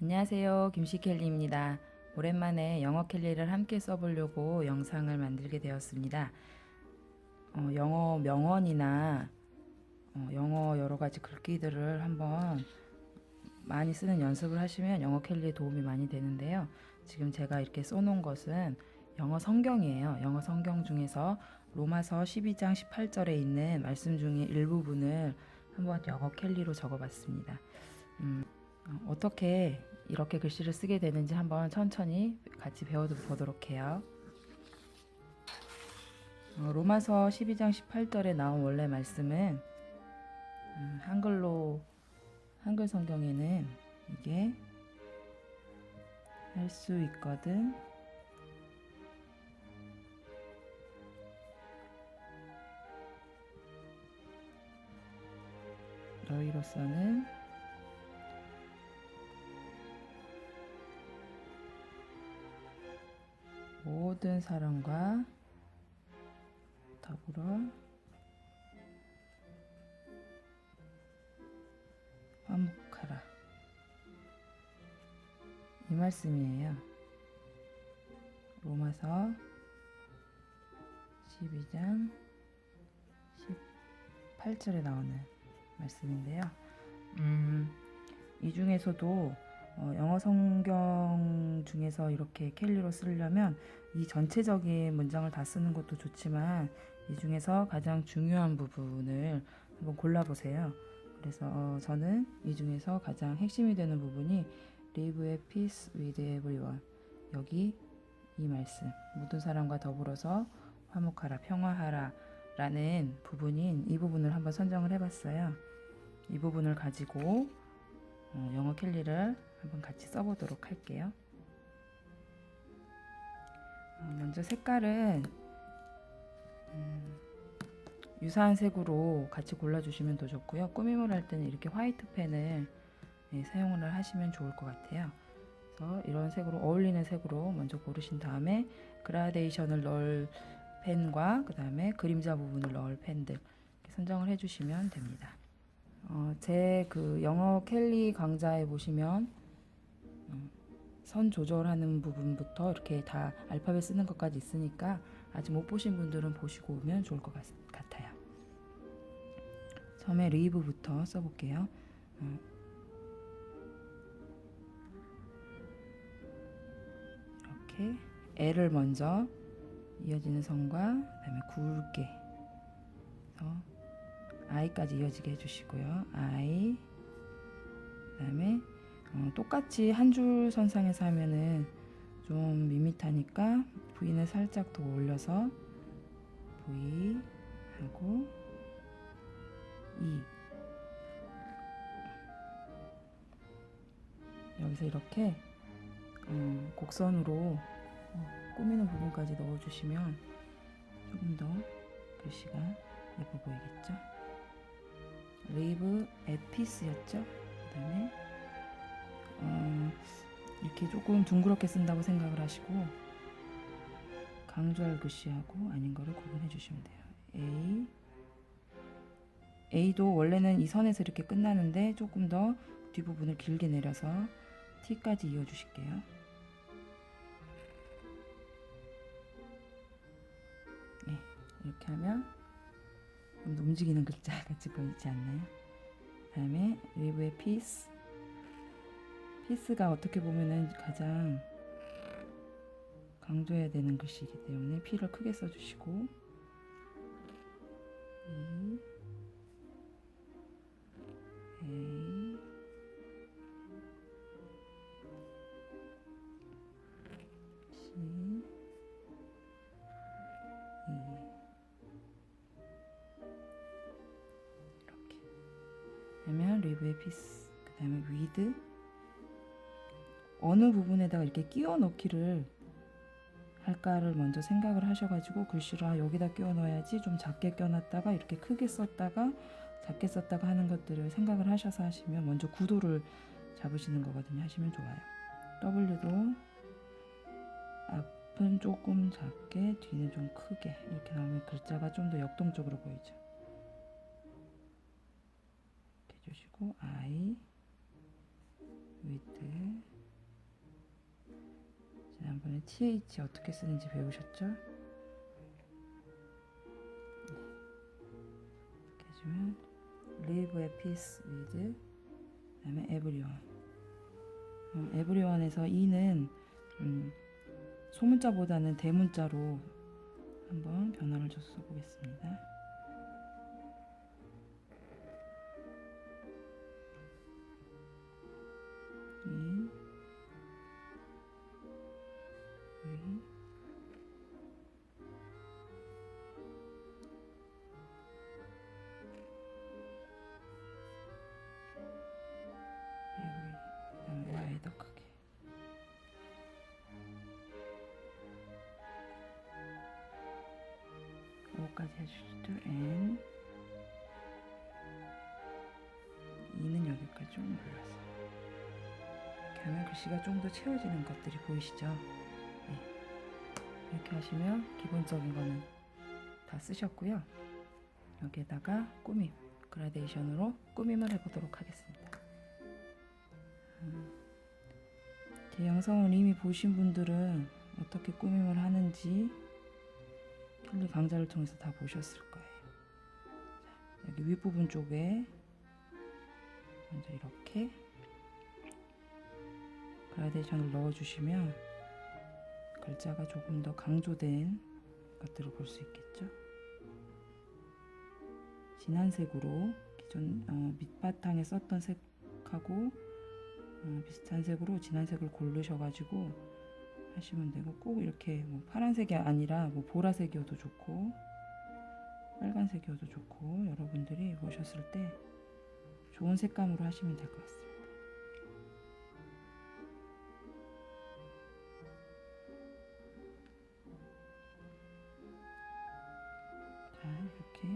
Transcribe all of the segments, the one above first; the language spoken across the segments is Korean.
안녕하세요. 김시켈리입니다. 오랜만에 영어 캘리를 함께 써보려고 영상을 만들게 되었습니다. 어, 영어 명언이나 어, 영어 여러 가지 글귀들을 한번 많이 쓰는 연습을 하시면 영어 캘리에 도움이 많이 되는데요. 지금 제가 이렇게 써놓은 것은 영어 성경이에요. 영어 성경 중에서 로마서 12장 18절에 있는 말씀 중에 일부분을 한번 영어 캘리로 적어봤습니다. 음, 어, 어떻게 이렇게 글씨를 쓰게 되는지 한번 천천히 같이 배워보도록 해요. 어, 로마서 12장 18절에 나온 원래 말씀은 음, 한글로 한글 성경에는 이게 할 수 있거든. 너희로서는 모든 사람과 더불어 화목하라. 이 말씀이에요. 로마서 12장 18절에 나오는 말씀인데요. 음, 이 중에서도 어, 영어 성경 중에서 이렇게 캘리로 쓰려면 이 전체적인 문장을 다 쓰는 것도 좋지만 이 중에서 가장 중요한 부분을 한번 골라보세요. 그래서 어, 저는 이 중에서 가장 핵심이 되는 부분이 Live at peace with everyone 여기 이 말씀 모든 사람과 더불어서 화목하라 평화하라 라는 부분인 이 부분을 한번 선정을 해봤어요. 이 부분을 가지고 어, 영어 캘리를 한번 같이 써보도록 할게요. 어, 먼저 색깔은 음, 유사한 색으로 같이 골라주시면 더 좋고요. 꾸밈을 할 때는 이렇게 화이트 펜을 네, 사용을 하시면 좋을 것 같아요. 그래서 이런 색으로 어울리는 색으로 먼저 고르신 다음에 그라데이션을 넣을 펜과 그 다음에 그림자 부분을 넣을 펜들 선정을 해주시면 됩니다. 어, 제 그 영어 캘리 강좌에 보시면 음, 선 조절하는 부분부터 이렇게 다 알파벳 쓰는 것까지 있으니까 아직 못 보신 분들은 보시고 오면 좋을 것 같, 같아요. 처음에 리브부터 써볼게요. 어, 이렇게 L을 먼저 이어지는 선과 그다음에 굵게 해서 I까지 이어지게 해주시고요. I 그다음에 어, 똑같이 한 줄 선상에서 하면은 좀 밋밋하니까 V는 살짝 더 올려서 V 하고 E 여기서 이렇게 어, 곡선으로 어, 꾸미는 부분까지 넣어주시면 조금 더 글씨가 예뻐 보이겠죠? 레이브 에피스였죠? 그 다음에 어, 이렇게 조금 둥그렇게 쓴다고 생각을 하시고 강조할 글씨하고 아닌 거를 구분해 주시면 돼요. A A도 원래는 이 선에서 이렇게 끝나는데 조금 더 뒷부분을 길게 내려서 T까지 이어 주실게요. 이렇게 하면 좀 움직이는 글자 같이 보이지 않나요? 그다음에 리브의 피스 피스가 어떻게 보면은 가장 강조해야 되는 글씨이기 때문에 P를 크게 써주시고 E A 그러면 리브의 피스 그 다음에 위드. 어느 부분에다가 이렇게 끼워 넣기를 할까를 먼저 생각을 하셔가지고 글씨를 아, 여기다 끼워 넣어야지 좀 작게 껴놨다가 이렇게 크게 썼다가 작게 썼다가 하는 것들을 생각을 하셔서 하시면 먼저 구도를 잡으시는 거거든요. 하시면 좋아요. W도 앞은 조금 작게 뒤는 좀 크게 이렇게 나오면 글자가 좀 더 역동적으로 보이죠 누르시고 I with 지난번에 TH 어떻게 쓰는지 배우셨죠? 네. 이렇게 해주면 live a peace with 그다음에 everyone 음, everyone에서 E는 음, 소문자보다는 대문자로 한번 변화를 줘서 써보겠습니다. 해주시죠. N 이는 여기까지 좀 이렇게 하면 글씨가 좀 더 채워지는 것들이 보이시죠? 네. 이렇게 하시면 기본적인 거는 다 쓰셨고요. 여기에다가 꾸밈 그라데이션으로 꾸밈을 해보도록 하겠습니다. 음, 제 영상을 이미 보신 분들은 어떻게 꾸밈을 하는지 캘리 강좌를 통해서 다 보셨을 거예요. 자, 여기 윗부분 쪽에 먼저 이렇게 그라데이션을 넣어주시면 글자가 조금 더 강조된 것들을 볼 수 있겠죠. 진한 색으로 기존 어, 밑바탕에 썼던 색하고 어, 비슷한 색으로 진한 색을 고르셔가지고 하시면 되고 꼭 이렇게 뭐 파란색이 아니라 뭐 보라색이어도 좋고 빨간색이어도 좋고 여러분들이 보셨을 때 좋은 색감으로 하시면 될 것 같습니다. 자 이렇게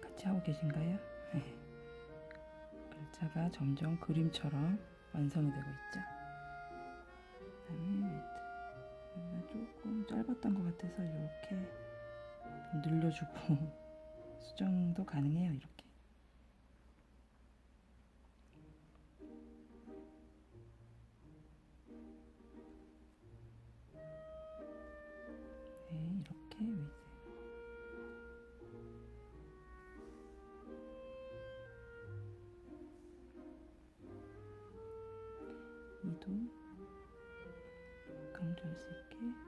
같이 하고 계신가요? 네. 글자가 점점 그림처럼 완성이 되고 있죠. 짧았던 것 같아서 이렇게 늘려주고 수정도 가능해요. 이렇게. 네, 이렇게 위드. 이도 강조할 수 있게 어,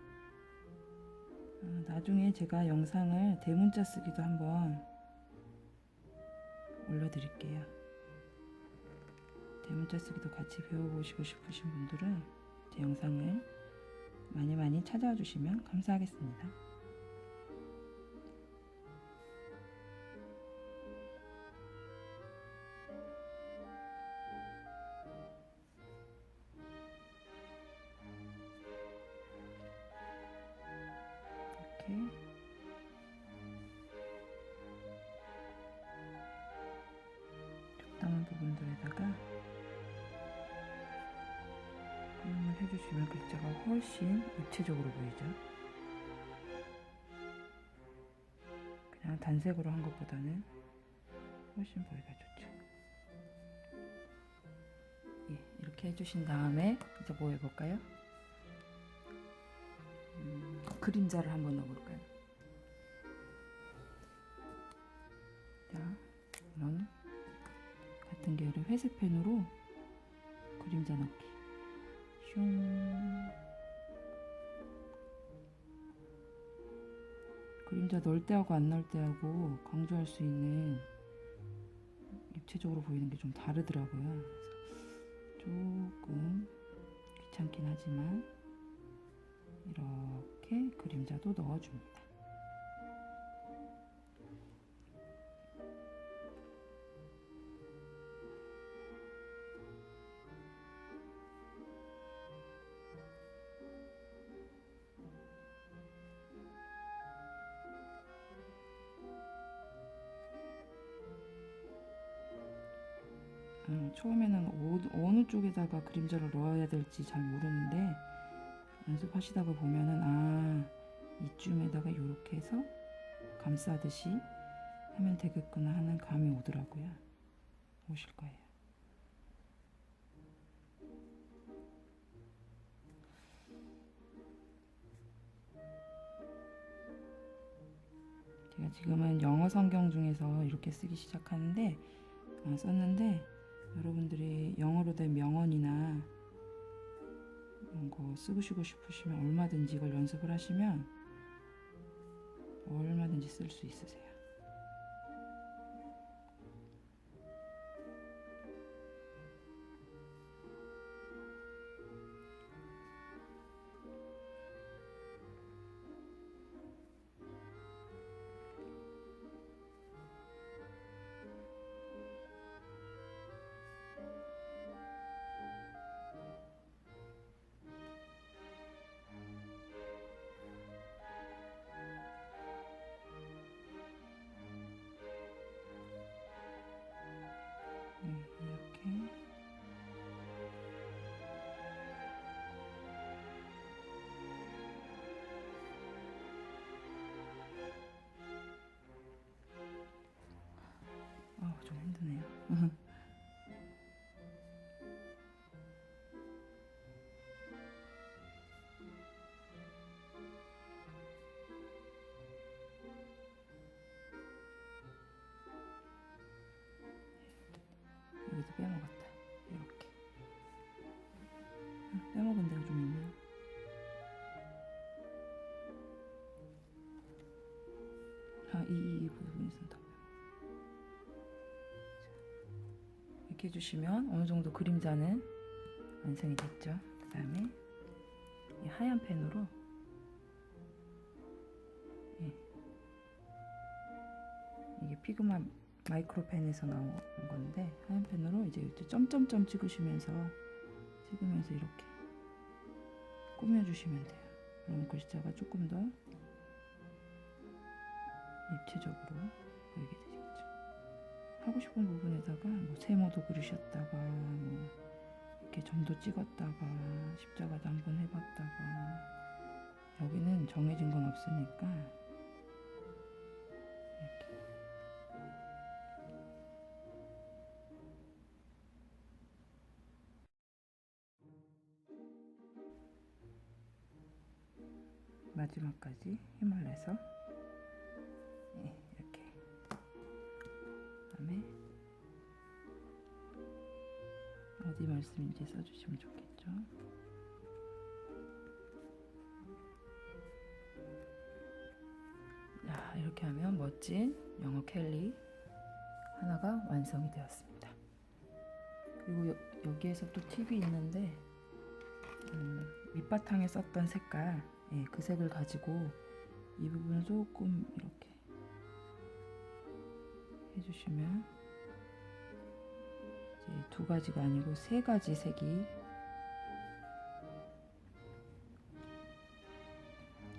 나중에 제가 영상을 대문자 쓰기도 한번 올려드릴게요. 대문자 쓰기도 같이 배워보시고 싶으신 분들은 제 영상을 많이 많이 찾아와 주시면 감사하겠습니다. 해주시면 글자가 훨씬 입체적으로 보이죠. 그냥 단색으로 한 것보다는 훨씬 보기가 좋죠. 예, 이렇게 해주신 다음에 이제 뭐 해볼까요? 음, 그림자를 한번 넣어볼까요? 자, 이런 같은 계열의 회색 펜으로 그림자 넣기. 슝. 그림자 넣을 때하고 안 넣을 때하고 강조할 수 있는 입체적으로 보이는 게 좀 다르더라고요. 조금 귀찮긴 하지만 이렇게 그림자도 넣어줍니다. 처음에는 어, 어느 쪽에다가 그림자를 넣어야 될지 잘 모르는데 연습하시다가 보면은 아 이쯤에다가 이렇게 해서 감싸듯이 하면 되겠구나 하는 감이 오더라고요. 오실 거예요. 제가 지금은 영어 성경 중에서 이렇게 쓰기 시작하는데 아, 썼는데 여러분들이 영어로 된 명언이나 이런 거 쓰시고 싶으시면 얼마든지 이걸 연습을 하시면 얼마든지 쓸 수 있으세요. 힘 이렇게 해주시면 어느 정도 그림자는 완성이 됐죠. 그 다음에 이 하얀 펜으로 예. 이게 피그마 마이크로 펜에서 나온 건데 하얀 펜으로 이제 점점점 찍으시면서 찍으면서 이렇게 꾸며주시면 돼요. 그럼 글자가 조금 더 입체적으로. 하고 싶은 부분에다가 뭐 세모도 그리셨다가 뭐 이렇게 점도 찍었다가 십자가도 한번 해봤다가 여기는 정해진 건 없으니까 이렇게. 마지막까지 힘을 내서 말씀인지 써주시면 좋겠죠. 자, 이렇게 하면 멋진 영어 캘리 하나가 완성이 되었습니다. 그리고 여, 여기에서 또 팁이 있는데 음, 밑바탕에 썼던 색깔, 예, 그 색을 가지고 이 부분을 조금 이렇게 해주시면 두 가지가 아니고 세 가지 색이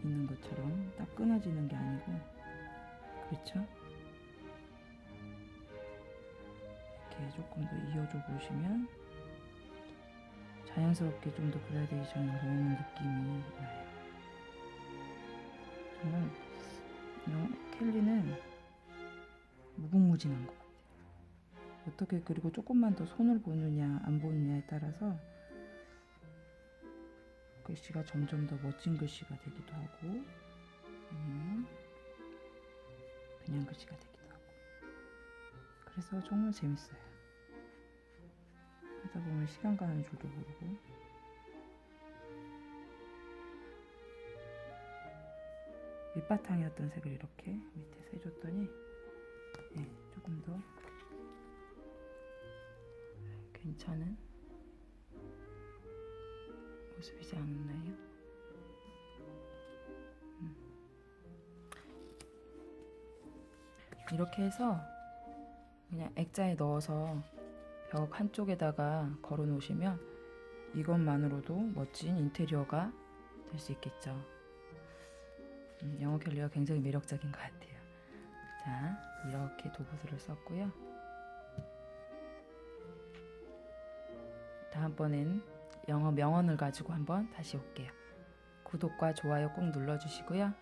있는 것처럼 딱 끊어지는 게 아니고 그렇죠? 이렇게 조금 더 이어줘 보시면 자연스럽게 좀 더 그라데이션을 넣는 느낌이 나요. 정말 이 켈리는 무궁무진한 것 같아요. 어떻게 그리고 조금만 더 손을 보느냐 안 보느냐에 따라서 글씨가 점점 더 멋진 글씨가 되기도 하고 아니면 그냥 글씨가 되기도 하고 그래서 정말 재밌어요. 하다 보면 시간 가는 줄도 모르고 밑바탕이었던 색을 이렇게 밑에서 해줬더니 네, 조금 더 괜찮은 모습이지 않나요? 음. 이렇게 해서 그냥 액자에 넣어서 벽 한쪽에다가 걸어 놓으시면 이것만으로도 멋진 인테리어가 될 수 있겠죠. 음, 영어 캘리가 굉장히 매력적인 것 같아요. 자, 이렇게 도구들을 썼고요. 다음번엔 영어 명언을 가지고 한번 다시 올게요. 구독과 좋아요 꼭 눌러주시고요.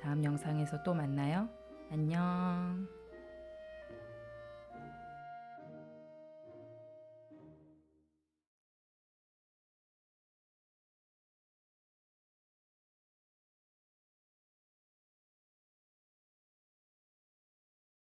다음 영상에서 또 만나요. 안녕.